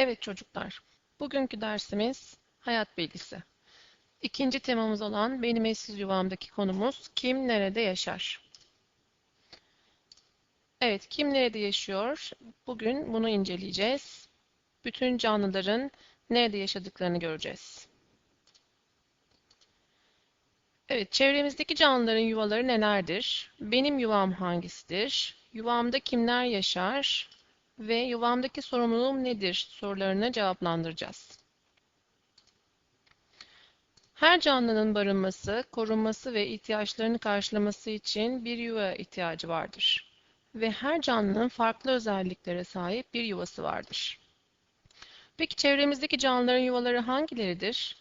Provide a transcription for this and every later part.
Evet çocuklar, bugünkü dersimiz hayat bilgisi. İkinci temamız olan benim eşsiz yuvamdaki konumuz kim nerede yaşar? Evet, kim nerede yaşıyor? Bugün bunu inceleyeceğiz. Bütün canlıların nerede yaşadıklarını göreceğiz. Evet, çevremizdeki canlıların yuvaları nelerdir? Benim yuvam hangisidir? Yuvamda kimler yaşar? Ve yuvamdaki sorumluluğum nedir sorularını cevaplandıracağız. Her canlının barınması, korunması ve ihtiyaçlarını karşılaması için bir yuva ihtiyacı vardır. Ve her canlının farklı özelliklere sahip bir yuvası vardır. Peki çevremizdeki canlıların yuvaları hangileridir?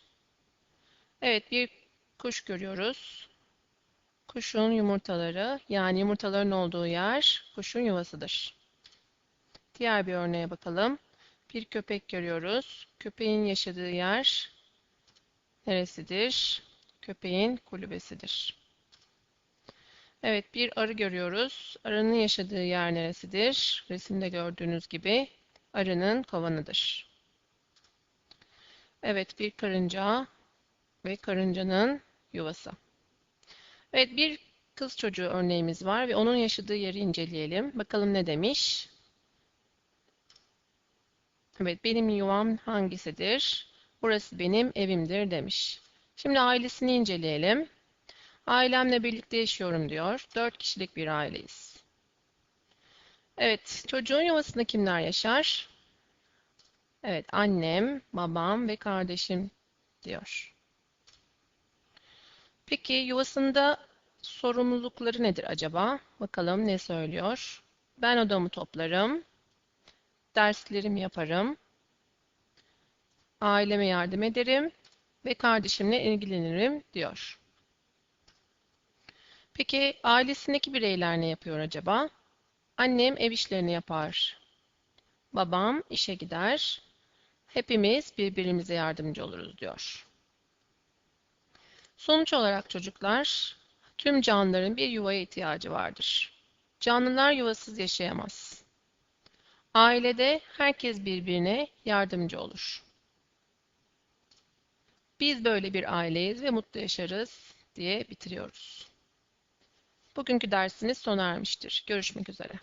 Evet, bir kuş görüyoruz. Kuşun yumurtaları, yani yumurtaların olduğu yer kuşun yuvasıdır. Diğer bir örneğe bakalım. Bir köpek görüyoruz. Köpeğin yaşadığı yer neresidir? Köpeğin kulübesidir. Evet, bir arı görüyoruz. Arının yaşadığı yer neresidir? Resimde gördüğünüz gibi arının kovanıdır. Evet, bir karınca ve karıncanın yuvası. Evet, bir kız çocuğu örneğimiz var ve onun yaşadığı yeri inceleyelim. Bakalım ne demiş? Evet, benim yuvam hangisidir? Burası benim evimdir demiş. Şimdi ailesini inceleyelim. Ailemle birlikte yaşıyorum diyor. Dört kişilik bir aileyiz. Evet, çocuğun yuvasında kimler yaşar? Evet, annem, babam ve kardeşim diyor. Peki yuvasında sorumlulukları nedir acaba? Bakalım ne söylüyor? Ben odamı toplarım, derslerimi yaparım, aileme yardım ederim ve kardeşimle ilgilenirim diyor. Peki ailesindeki bireyler ne yapıyor acaba? Annem ev işlerini yapar. Babam işe gider. Hepimiz birbirimize yardımcı oluruz diyor. Sonuç olarak çocuklar, tüm canlıların bir yuvaya ihtiyacı vardır. Canlılar yuvasız yaşayamaz. Ailede herkes birbirine yardımcı olur. Biz böyle bir aileyiz ve mutlu yaşarız diye bitiriyoruz. Bugünkü dersiniz sona ermiştir. Görüşmek üzere.